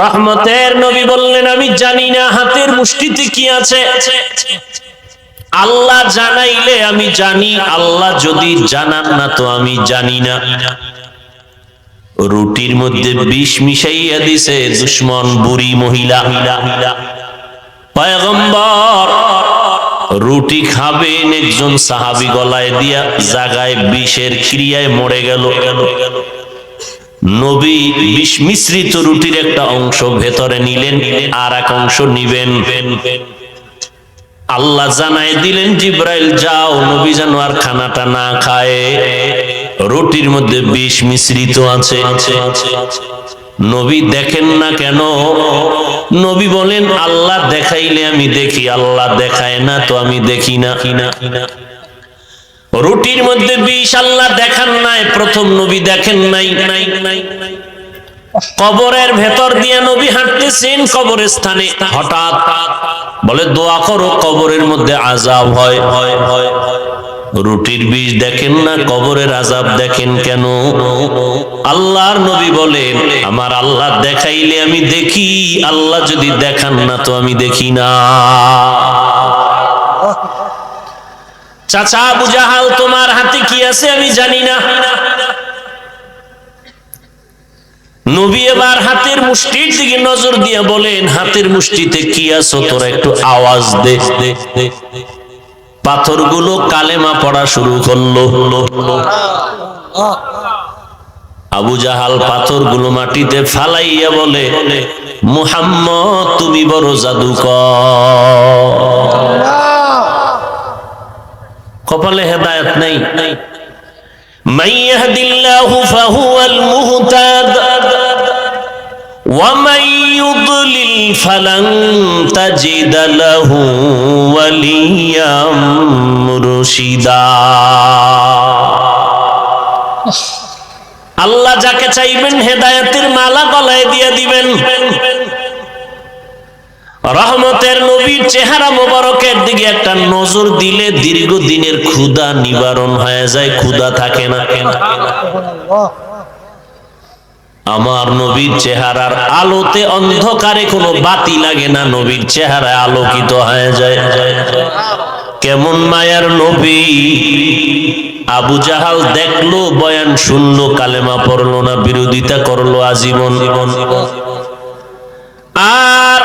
রহমতের নবী বললেন, আমি জানি না হাতের মুষ্টিতে কি আছে। আল্লাহ জানাইলে আমি জানি, আল্লাহ যদি জানান না তো আমি জানি না। রুটির মধ্যে বিষ মিশাইয়া দিছে দুশ্মন বুড়ি মহিলা। পয়গম্বর রুটি খাবেন একজন সাহাবি গলায় দিয়া জাগায় বিষের ক্রিয়ায় মরে গেল। নবী মিশ্রিত রুটির একটা অংশ ভেতরে নিলেন আর এক অংশ নিবেন। আল্লাহ জানাই দিলেন, জিব্রাইল, যাও, নবী যেন আর খানাটা না খায়। রুটির মধ্যে বিষ মিশ্রিত আছে। নবী দেখেন না কেন? নবী বলেন, আল্লাহ দেখাইলে আমি দেখি, আল্লাহ দেখায় না তো আমি দেখি না। রুটির মধ্যে বিষ আল্লাহ দেখান নাই, প্রথম নবী দেখেন নাই। কবরের ভেতর দিয়ে নবী হাঁটতেছেন কবরের স্থানে হঠাৎ বলে, দোয়া করো, কবরের মধ্যে আজাব হয়। হয় হয় রুটির বীজ দেখেন না, কবরের আজাব দেখেন কেন? আল্লাহর নবী বলেন আমার আল্লাহ দেখাইলে আমি দেখি, আল্লাহ যদি দেখান না তো আমি দেখি না। চাচা আবু জাহাল, তোমার হাতে কি আছে আমি জানি না। নবী এবার হাতের মুষ্টির দিকে নজর দিয়ে বলেন, হাতের মুষ্টিতে কি আছো? তোরা একটু আওয়াজ দে। পাথরগুলো কালেমা পড়া শুরু করল। আবু জাহাল পাথরগুলো মাটিতে ফালাইয়া বলে, মুহাম্মদ, তুমি বড় জাদুকর। কপালে হেদায়ত নেই من يهد الله فهو المهتد ومن يضلل فلن تجد له وليا مرشدا আল্লাহ যাকে চাইবেন হেদায়েতের মালা গলায় দিয়ে দিবেন রহমতের নবীর চেহারা মোবারকের দিকে একটা নজর দিলে দীর্ঘদিনের ক্ষুধা নিবারণ হয়ে যায়, ক্ষুধা থাকে না। আমার নবীর চেহারার আলোতে অন্ধকারে কোনো বাতি লাগে না, নবীর চেহারা আলোকিত হয়ে যায়। কেমন মায়ার নবী। আবু জাহাল দেখল, বয়ান শুনলো, কালেমা পড়ল না, বিরোধিতা করল আজীবন। আর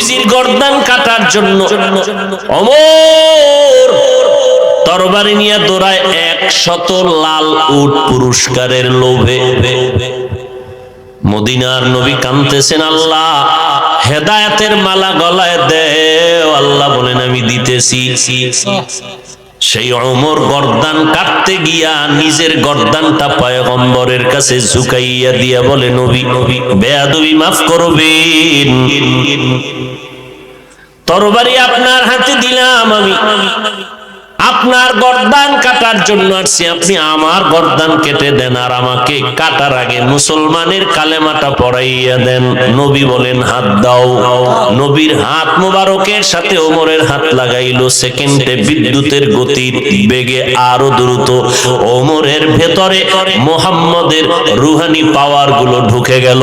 নবীজির গর্দান কাটার জন্য অমর তরবারি নিয়ে দৌড়ায় এক শত লাল উট পুরস্কারের লোভে। মদিনার নবী কানতেছেন আল্লাহ, হেদায়াতের মালা গলায় দেও, আল্লাহ বলেন, আমি দিতেছি। সেই অমর গর্দান কাটতে গিয়া নিজের গর্দানটা পয়গম্বরের কাছে ঝুঁকাইয়া দিয়া বলে, নবী নবী, বেয়াদবি মাফ করবেন। তরবারি আপনার হাতে দিলাম আমি। আপনার গর্দান কাটার জন্য আসছি। আপনি আমার গর্দান কেটে দেন আর আমাকে কাটার আগে মুসলমানের কালেমাটা পড়াইয়া দেন। নবী বলেন, হাত দাও। নবীর হাত মোবারকের সাথে ওমরের হাত লাগাইলো। সেকেন্ডে বিদ্যুতের গতির বেগে আরও দ্রুত। ওমরের ভেতরে মোহাম্মদের রুহানি পাওয়ারগুলো ঢুকে গেল।